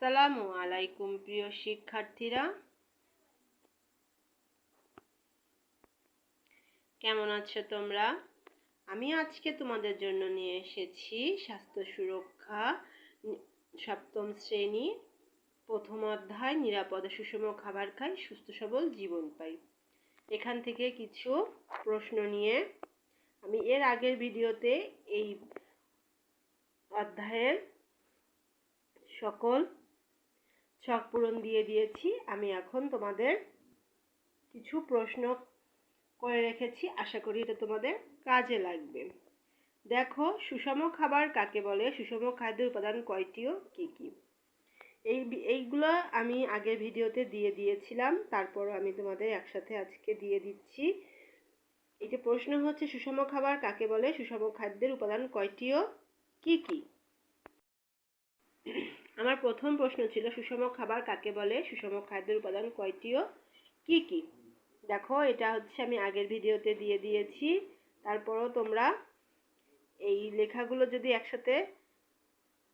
আসসালামু আলাইকুম, প্রিয় শিক্ষার্থীরা। কেমন আছো তোমরা? আমি আজকে তোমাদের জন্য নিয়ে এসেছি স্বাস্থ্য সুরক্ষা সপ্তম শ্রেণি, প্রথম অধ্যায়, নিরাপদে সুষম খাবার খাই, সুস্থ সবল জীবন পাই। এখান থেকে কিছু প্রশ্ন নিয়ে আমি এর আগের ভিডিওতে এই অধ্যায়ের সকল ছক পূরণ দিয়ে দিয়েছি। আমি এখন তোমাদের কিছু প্রশ্ন করে রেখেছি। আশা করি এটা তোমাদের কাজে লাগবে। দেখো, সুষম খাবার কাকে বলে? সুষম খাদ্যের উপাদান কয়টি ও কী কী? এই এইগুলো আমি আগের ভিডিওতে দিয়ে দিয়েছিলাম। তারপর আমি তোমাদের একসাথে আজকে দিয়ে দিচ্ছি। এই যে প্রশ্ন হচ্ছে, সুষম খাবার কাকে বলে? সুষম খাদ্যের উপাদান কয়টি ও কী কী? আমার প্রথম প্রশ্ন ছিল, সুষম খাবার কাকে বলে? সুষম খাদ্যের উপাদান কয়টি ও কী কী? দেখো, এটা হচ্ছে আমি আগের ভিডিওতে দিয়ে দিয়েছি। তারপরও তোমরা এই লেখাগুলো যদি একসাথে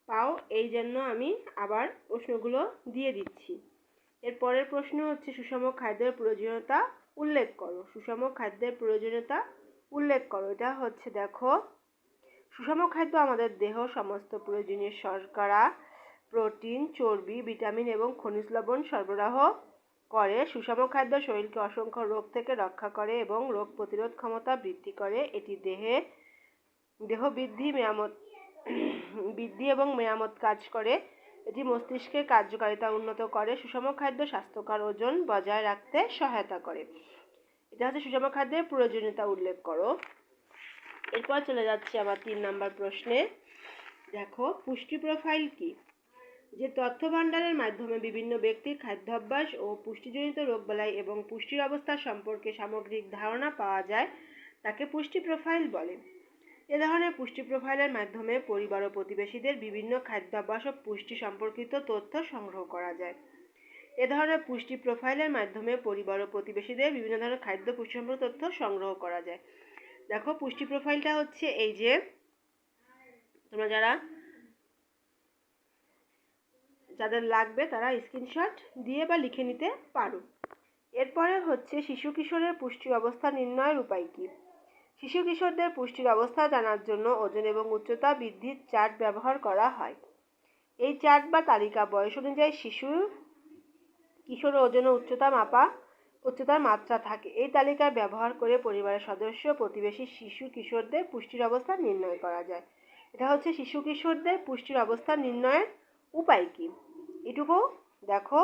পাও, এই জন্য আমি আবার প্রশ্নগুলো দিয়ে দিচ্ছি। এর পরের প্রশ্ন হচ্ছে, সুষম খাদ্যের প্রয়োজনীয়তা উল্লেখ করো। সুষম খাদ্যের প্রয়োজনীয়তা উল্লেখ করো। এটা হচ্ছে, দেখো, সুষম খাদ্য আমাদের দেহ, সমস্ত প্রয়োজনীয় শর্করা প্রোটিন, চর্বি, ভিটামিন এবং খনিজ লবণ সরবরাহ করে। সুষম খাদ্য শরীরকে অসংখ্য রোগ থেকে রক্ষা করে এবং রোগ প্রতিরোধ ক্ষমতা বৃদ্ধি করে। এটি দেহে, দেহ বৃদ্ধি মেরামত বৃদ্ধি এবং মেরামত কাজ করে। এটি মস্তিষ্কের কার্যকারিতা উন্নত করে। সুষম খাদ্য স্বাস্থ্যকর ওজন বজায় রাখতে সহায়তা করে। এটা হচ্ছে সুষম খাদ্যের প্রয়োজনীয়তা উল্লেখ করো। এরপর চলে যাচ্ছি আবার তিন নাম্বার প্রশ্নে। দেখো, পুষ্টি প্রোফাইল কি? যে তথ্য ভাণ্ডারের মাধ্যমে বিভিন্ন ব্যক্তির খাদ্যাভ্যাস ও পুষ্টিজনিত রোগবালাই এবং পুষ্টির অবস্থা সম্পর্কে সামগ্রিক ধারণা পাওয়া যায়, তাকে পুষ্টি প্রোফাইল বলে। এ ধরনের পুষ্টি প্রোফাইলের মাধ্যমে পরিবার ও প্রতিবেশীদের বিভিন্ন খাদ্যাভ্যাস ও পুষ্টি সম্পর্কিত তথ্য সংগ্রহ করা যায়। এ ধরনের পুষ্টি প্রোফাইলের মাধ্যমে পরিবার ও প্রতিবেশীদের বিভিন্ন ধরনের খাদ্য পুষ্টি সম্পর্কিত তথ্য সংগ্রহ করা যায়। দেখো, পুষ্টি প্রোফাইলটা হচ্ছে এই যে, তোমরা যারা যাদের লাগবে তারা স্ক্রিনশট দিয়ে বা লিখে নিতে পারো। এরপরে হচ্ছে শিশু কিশোরের পুষ্টি অবস্থা নির্ণয়ের উপায় কী? শিশু কিশোরদের পুষ্টির অবস্থা জানার জন্য ওজন এবং উচ্চতা বৃদ্ধির চার্ট ব্যবহার করা হয়। এই চার্ট বা তালিকা বয়স অনুযায়ী শিশু কিশোর ওজন ও উচ্চতা মাপা, উচ্চতার মাত্রা থাকে। এই তালিকা ব্যবহার করে পরিবারের সদস্য প্রতিবেশী শিশু কিশোরদের পুষ্টির অবস্থা নির্ণয় করা যায়। এটা হচ্ছে শিশু কিশোরদের পুষ্টির অবস্থা নির্ণয়ের উপায় কি? এটুকু দেখো।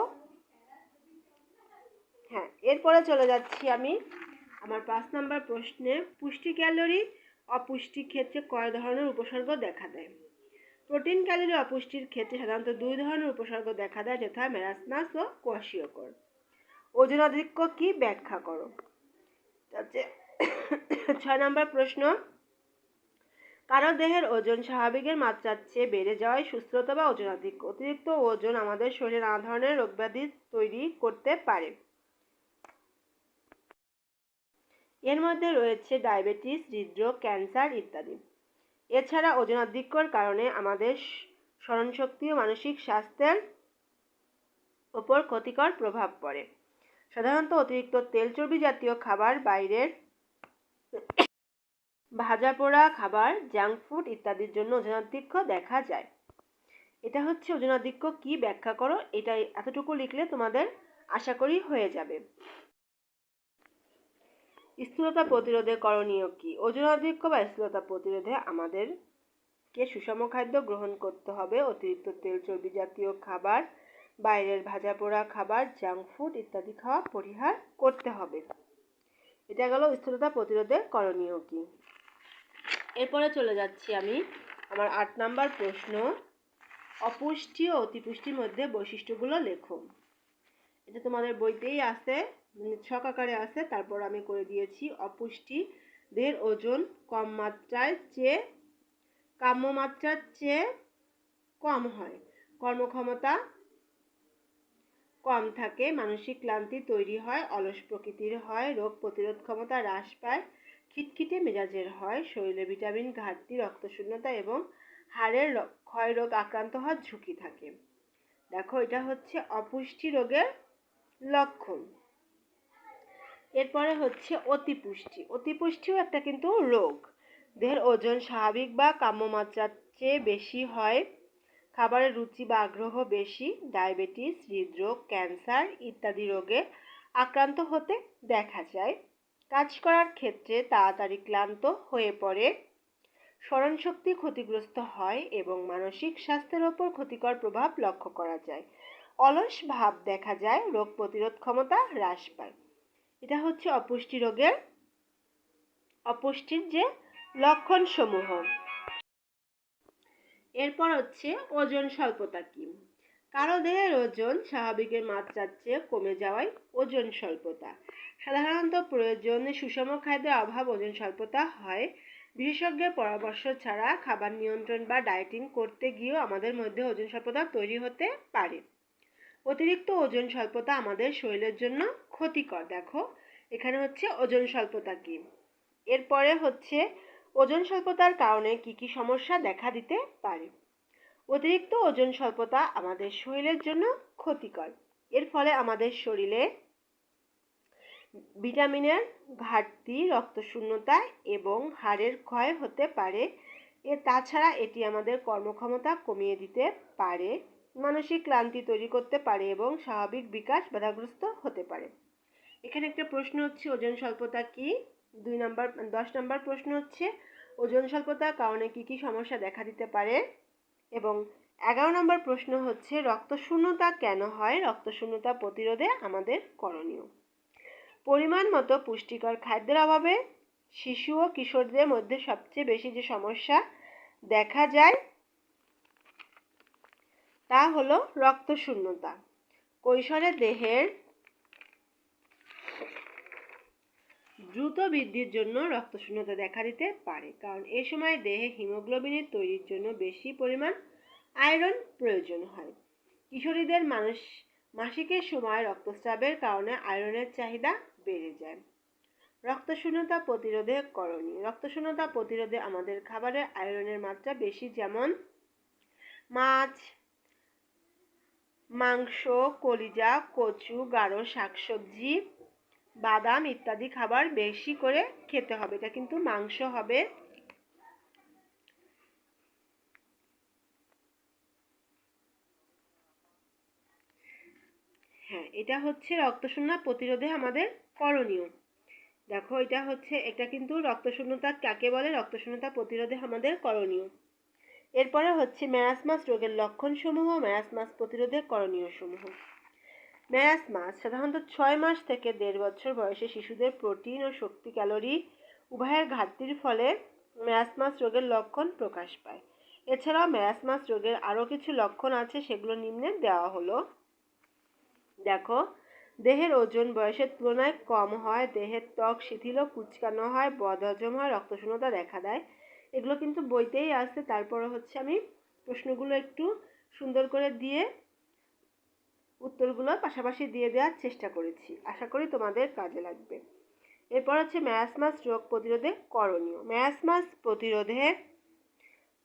হ্যাঁ এরপরে চলে যাচ্ছি আমি আমার পাঁচ নাম্বার প্রশ্নে। পুষ্টি ক্যালোরি অপুষ্টির ক্ষেত্রে কয় ধরনের উপসর্গ দেখা দেয়? প্রোটিন ক্যালোরি অপুষ্টির ক্ষেত্রে সাধারণত দুই ধরনের উপসর্গ দেখা দেয়, যথা ম্যারাসমাস ও কোয়াশিওকর ওজন অধিক্য কি? ব্যাখ্যা করো। হচ্ছে ছয় নম্বর প্রশ্ন। কারও দেহের ওজন স্বাভাবিকের মাত্রার চেয়ে বেড়ে যাওয়ায় সুস্থতা বা ওজন অধিক্য অতিরিক্ত ওজন আমাদের শরীরে নানা ধরনের রোগব্যাধি তৈরি করতে পারে। এর মধ্যে রয়েছে ডায়াবেটিস, হৃদরোগ, ক্যান্সার ইত্যাদি। এছাড়া ওজনাধিক্যর কারণে আমাদের স্মরণশক্তি ও মানসিক স্বাস্থ্যের ওপর ক্ষতিকর প্রভাব পড়ে। সাধারণত অতিরিক্ত তেল চর্বি জাতীয় খাবার বাইরের ভাজা পোড়া খাবার জাঙ্ক ফুড ইত্যাদির জন্য ওজনাধিক্য দেখা যায়। এটা হচ্ছে ওজনাধিক্য কি ব্যাখ্যা করো? এটা এতটুকু লিখলে তোমাদের আশা করি হয়ে যাবে। স্থূলতা প্রতিরোধে করণীয় কি? ওজনাধিক্য বা স্থূলতা প্রতিরোধে আমাদেরকে সুষম খাদ্য গ্রহণ করতে হবে। অতিরিক্ত তেল, চর্বি জাতীয় খাবার, বাইরের ভাজা পোড়া খাবার জাঙ্ক ফুড ইত্যাদি খাওয়া পরিহার করতে হবে। এটা গেল স্থূলতা প্রতিরোধে করণীয় কি? এরপরে চলে যাচ্ছি আমি আমার আট নাম্বার প্রশ্ন অপুষ্টি ও অতিপুষ্টির মধ্যে বৈশিষ্ট্যগুলো লেখো। এটা তোমাদের বইতেই আছে ছক আকারে আছে, তারপর আমি করে দিয়েছি অপুষ্টি দেহের ওজন কম মাত্রায় চেয়ে, কাম্য মাত্রার চেয়ে কম হয়। কর্মক্ষমতা কম থাকে, মানসিক ক্লান্তি তৈরি হয়, অলস প্রকৃতির হয়, রোগ প্রতিরোধ ক্ষমতা হ্রাস পায় খিটখিটে মেজাজের হয়, শরীরে ভিটামিন, ঘাটতি, রক্তশূন্যতা এবং হাড়ের ক্ষয় রোগ আক্রান্ত হওয়ার ঝুঁকি থাকে। দেখো, এটা হচ্ছে অপুষ্টি রোগের লক্ষণ। এরপরে হচ্ছে অতিপুষ্টি। অতিপুষ্টিও একটা কিন্তু রোগ। দেহের ওজন স্বাভাবিক বা কাম্যমাত্রার চেয়ে বেশি হয়, খাবারের রুচি বা আগ্রহ বেশি, ডায়াবেটিস, হৃদরোগ, ক্যান্সার ইত্যাদি রোগে আক্রান্ত হতে দেখা যায়। কাজ করার ক্ষেত্রে তাড়াতাড়ি ক্লান্ত হয়ে পড়ে। স্মরণশক্তি ক্ষতিগ্রস্ত হয় এবং মানসিক স্বাস্থ্যের ওপর ক্ষতিকর প্রভাব লক্ষ্য করা যায়। অলস ভাব দেখা যায়, রোগ প্রতিরোধ ক্ষমতা হ্রাস পায়। এটা হচ্ছে অপুষ্টি রোগের, অপুষ্টির যে লক্ষণ সমূহ এরপর হচ্ছে ওজন স্বল্পতা কি? কারও দেহের ওজন স্বাভাবিকের মাত্রার চেয়ে কমে যাওয়ায় ওজন স্বল্পতা। সাধারণত প্রয়োজনে সুষম খাদ্যের অভাব, ওজন স্বল্পতা হয়। বিশেষজ্ঞের পরামর্শ ছাড়া খাবার নিয়ন্ত্রণ বা ডায়েটিং করতে গিয়েও আমাদের মধ্যে ওজন স্বল্পতা তৈরি হতে পারে। অতিরিক্ত ওজন স্বল্পতা আমাদের শরীরের জন্য ক্ষতিকর। দেখো, এখানে হচ্ছে ওজন স্বল্পতা কি? এরপরে হচ্ছে ওজন স্বল্পতার কারণে কি কি সমস্যা দেখা দিতে পারে? অতিরিক্ত ওজন স্বল্পতা আমাদের শরীরের জন্য ক্ষতিকর। এর ফলে আমাদের শরীরে ভিটামিনের ঘাটতি, রক্তশূন্যতা এবং হাড়ের ক্ষয় হতে পারে। এ তাছাড়া এটি আমাদের কর্মক্ষমতা কমিয়ে দিতে পারে, মানসিক ক্লান্তি তৈরি করতে পারে এবং স্বাভাবিক বিকাশ বাধাগ্রস্ত হতে পারে। এখানে একটা প্রশ্ন হচ্ছে, ওজন স্বল্পতা কি? দুই নম্বর, দশ নম্বর প্রশ্ন হচ্ছে, ওজন স্বল্পতার কারণে কি কি সমস্যা দেখা দিতে পারে? এবং এগারো নম্বর প্রশ্ন হচ্ছে, রক্তশূন্যতা কেন হয়? রক্তশূন্যতা প্রতিরোধে আমাদের করণীয়। পরিমাণ মতো পুষ্টিকর খাদ্যের অভাবে শিশু ও কিশোরদের মধ্যে সবচেয়ে বেশি যে সমস্যা দেখা যায়, তা হলো রক্তশূন্যতা। কৈশোরে দেহের দ্রুত বৃদ্ধির জন্য রক্তশূন্যতা দেখা দিতে পারে, কারণ এ সময় দেহে হিমোগ্লোবিনের তৈরির জন্য বেশি পরিমাণ আয়রন প্রয়োজন হয়। কিশোরীদের মানুষ মাসিকের সময় রক্তস্রাবের কারণে আয়রনের চাহিদা বেড়ে যায়। রক্তশূন্যতা প্রতিরোধে করণীয়। রক্তশূন্যতা প্রতিরোধে আমাদের খাবারে আয়রনের মাত্রা বেশি, যেমন মাছ, মাংস, কলিজা, কচু, গাঢ় শাকসবজি, বাদাম ইত্যাদি খাবার বেশি করে খেতে হবে। এটা কিন্তু মাংস হবে হ্যাঁ এটা হচ্ছে রক্তশূন্য প্রতিরোধে আমাদের করণীয়। দেখো, এটা হচ্ছে, এটা কিন্তু রক্তশূন্যতা কাকে বলে? রক্তশূন্যতা প্রতিরোধে আমাদের করণীয়। এরপরে হচ্ছে ম্যারাসমাস রোগের লক্ষণসমূহ ম্যারাসমাস প্রতিরোধে করণীয় সমূহ। ম্যারাসমাস সাধারণত ছয় মাস থেকে দেড় বছর বয়সে শিশুদের প্রোটিন ও শক্তি ক্যালোরি উভয়ের ঘাটতির ফলে ম্যারাসমাস রোগের লক্ষণ প্রকাশ পায়। এছাড়াও ম্যারাসমাস রোগের আরও কিছু লক্ষণ আছে, সেগুলো নিম্নে দেওয়া হলো। দেখো, দেহের ওজন বয়সের তুলনায় কম হয়, দেহের ত্বক শিথিল, কুচকানো হয়, বদহজম হয়, রক্তশূন্যতা দেখা দেয়। এগুলো কিন্তু বইতেই আছে। তারপরে হচ্ছে আমি প্রশ্নগুলো একটু সুন্দর করে দিয়ে উত্তরগুলো পাশাপাশি দিয়ে দেওয়ার চেষ্টা করেছি। আশা করি তোমাদের কাজে লাগবে। এরপর হচ্ছে ম্যারাসমাস রোগ প্রতিরোধে করণীয়। ম্যারাসমাস প্রতিরোধে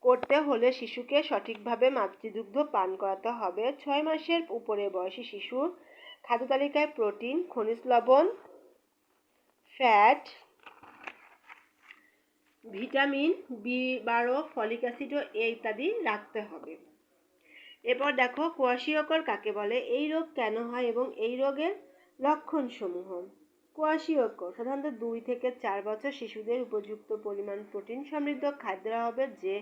করতে হলে শিশুকে সঠিকভাবে মাতৃদুগ্ধ পান করাতে হবে। ছয় মাসের উপরে বয়সী শিশুর খাদ্য তালিকায় প্রোটিন, খনিজ লবণ, ফ্যাট, ভিটামিন বি বারো, ফলিক অ্যাসিড ও এ ইত্যাদি রাখতে হবে। এরপর দেখো কোয়াশিয়কর কাকে বলে? এই রোগ কেন হয় এবং এই রোগের লক্ষণসমূহ? কোয়াশিয়কর সাধারণত দুই থেকে চার বছর শিশুদের উপযুক্ত পরিমাণ প্রোটিন সমৃদ্ধ খাদ্যের অভাবে যে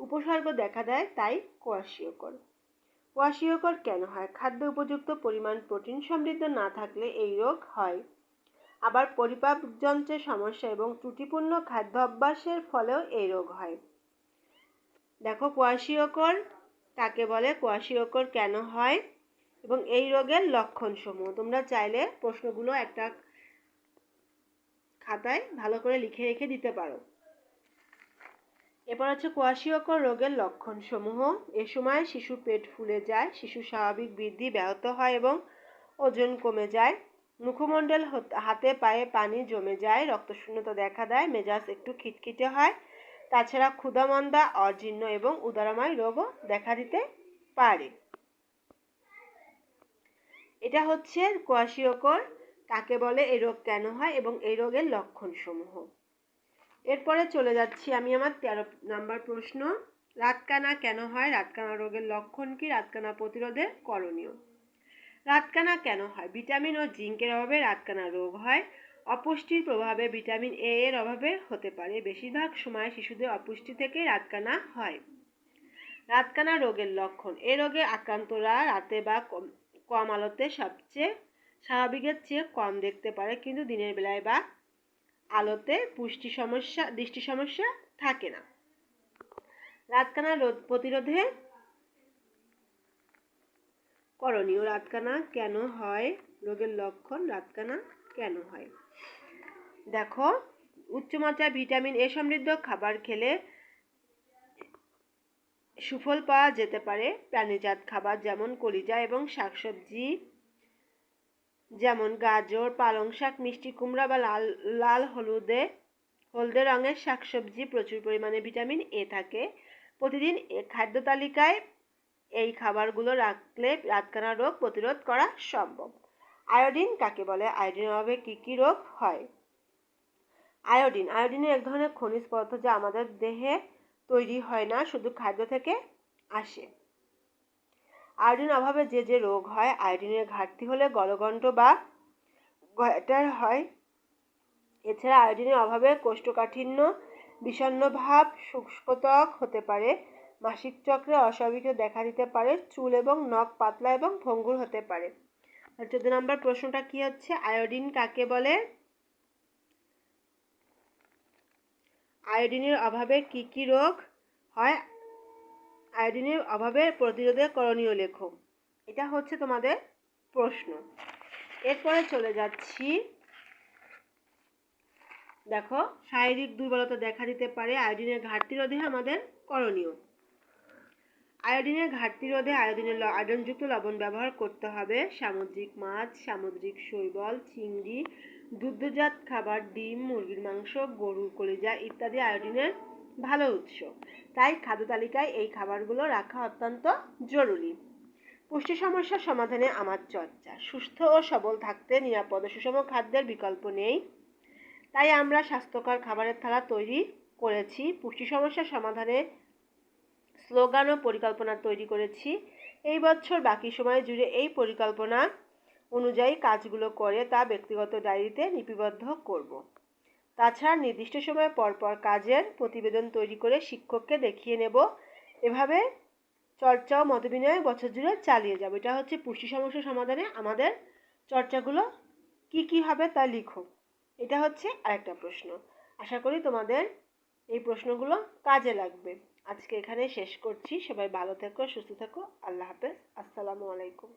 উপসর্গ দেখা দেয় তাই কোয়াশিয়কর কোয়াশিয়কর কেন হয়? খাদ্য উপযুক্ত পরিমাণ প্রোটিন সমৃদ্ধ না থাকলে এই রোগ হয়। আবার পরিপাক যন্ত্রের সমস্যা এবং ত্রুটিপূর্ণ খাদ্য অভ্যাসের ফলেও এই রোগ হয়। দেখো কোয়াশিয়কর কাকে বলে? কোয়াশিয়কর কেন হয়? এবং এই রোগের লক্ষণসমূহ। তোমরা চাইলে প্রশ্নগুলো একটা খাতায় ভালো করে লিখে রেখে দিতে পারো। এরপর হচ্ছে কোয়াশিয়কর রোগের লক্ষণসমূহ। এ সময় শিশু পেট ফুলে যায় শিশু স্বাভাবিক বৃদ্ধি ব্যাহত হয় এবং ওজন কমে যায়। মুখমণ্ডল হাতে পায়ে পানি জমে যায়, রক্তশূন্যতা দেখা দেয়, মেজাজ একটু খিটখিটে হয়। তাছাড়া ক্ষুধামন্দা, অজীর্ণ এবং উদারময় রোগও দেখা দিতে পারে। এটা হচ্ছে কোয়াশিওকর। কাকে বলে? এই রোগ কেন হয় এবং এই রোগের লক্ষণসমূহ। এরপরে চলে যাচ্ছি আমি আমার তেরো নাম্বার প্রশ্ন। রাতকানা কেন হয়? রাতকানা রোগের লক্ষণ কি? রাতকানা প্রতিরোধে করণীয়। রাতকানা কেন হয়? ভিটামিন ও জিঙ্কের অভাবে রাতকানা রোগ হয়। অপুষ্টির প্রভাবে ভিটামিন এ এর অভাবে হতে পারে। বেশিরভাগ সময় শিশুদের অপুষ্টি থেকে রাতকানা হয়। রাতকানা রোগের লক্ষণ। এ রোগে আক্রান্তরা রাতে বা কম আলোতে সবচেয়ে স্বাভাবিকের চেয়ে কম দেখতে পারে, কিন্তু দিনের বেলায় বা আলোতে পুষ্টি সমস্যা, দৃষ্টি সমস্যা থাকে না। রাতকানা রোদ প্রতিরোধে করণীয়। রাতকানা কেন হয়? রোগের লক্ষণ রাতকানা কেন হয়? দেখো উচ্চমাত্রায় ভিটামিন এ সমৃদ্ধ খাবার খেলে সুফল পাওয়া যেতে পারে। প্রাণীজাত খাবার যেমন কলিজা এবং শাকসবজি যেমন গাজর, পালং শাক, মিষ্টি কুমড়া বা লাল লাল হলুদে, হলদে রঙের শাকসবজি প্রচুর পরিমাণে ভিটামিন এ থাকে। প্রতিদিন খাদ্য তালিকায় এই খাবারগুলো রাখলে রাতকানা রোগ প্রতিরোধ করা সম্ভব। আয়োডিন কাকে বলে? আয়োডিনের অভাবে কী কী রোগ হয়? আয়োডিন আয়োডিনের এক ধরনের খনিজ পদার্থ যা আমাদের দেহে তৈরি হয় না, শুধু খাদ্য থেকে আসে। আয়োডিন অভাবে যে যে রোগ হয়, আয়োডিনের ঘাটতি হলে গলগণ্ড বা গয়টার হয়। এছাড়া আয়োডিনের অভাবে কোষ্ঠকাঠিন্য, বিষণ্ণ ভাব শুষ্কত্বক হতে পারে। মাসিক চক্রে অস্বাভাবিক দেখা দিতে পারে, চুল এবং নখ পাতলা এবং ভঙ্গুর হতে পারে। চোদ্দ নম্বর প্রশ্নটা কি হচ্ছে? আয়োডিন কাকে বলে? আয়োডিনের অভাবে কি কি রোগ হয়? আয়োডিনের অভাবে প্রতিরোধে করণীয় লেখো এটা হচ্ছে তোমাদের প্রশ্ন। এরপরে চলে যাচ্ছি। দেখো, শারীরিক দুর্বলতা দেখা দিতে পারে আয়োডিনের ঘাটতি রোধে আমাদের করণীয়। আয়োডিনের ঘাটতি রোধে আয়োডিনের আয়োডনযুক্ত লবণ ব্যবহার করতে হবে। সামুদ্রিক মাছ, সামুদ্রিক শৈবল, চিংড়ি, দুগ্ধজাত খাবার, ডিম, মুরগির মাংস, গরুর কলিজা ইত্যাদি আয়োডিনের ভালো উৎস। তাই খাদ্য তালিকায় এই খাবারগুলো রাখা অত্যন্ত জরুরি। পুষ্টি সমস্যার সমাধানে আমার চর্চা। সুস্থ ও সবল থাকতে নিরাপদ সুষম খাদ্যের বিকল্প নেই। তাই আমরা স্বাস্থ্যকর খাবারের থালা তৈরি করেছি। পুষ্টি সমস্যার সমাধানে স্লোগান ও পরিকল্পনা তৈরি করেছি। এই বছর বাকি সময় জুড়ে এই পরিকল্পনা অনুযায়ী কাজগুলো করে তা ব্যক্তিগত ডায়েরিতে লিপিবদ্ধ করব। তাছাড়া নির্দিষ্ট সময় পরপর কাজের প্রতিবেদন তৈরি করে শিক্ষককে দেখিয়ে নেব। এভাবে চর্চা ও মতবিনিময় বছর জুড়ে চালিয়ে যাব। এটা হচ্ছে পুষ্টি সমস্যা সমাধানে আমাদের চর্চাগুলো কি কি হবে তা লিখো। এটা হচ্ছে আরেকটা প্রশ্ন। আশা করি তোমাদের এই প্রশ্নগুলো কাজে লাগবে। আজকে এখানে শেষ করছি। সবাই ভালো থেকো, সুস্থ থেকো। আল্লাহ হাফেজ। আসসালামু আলাইকুম।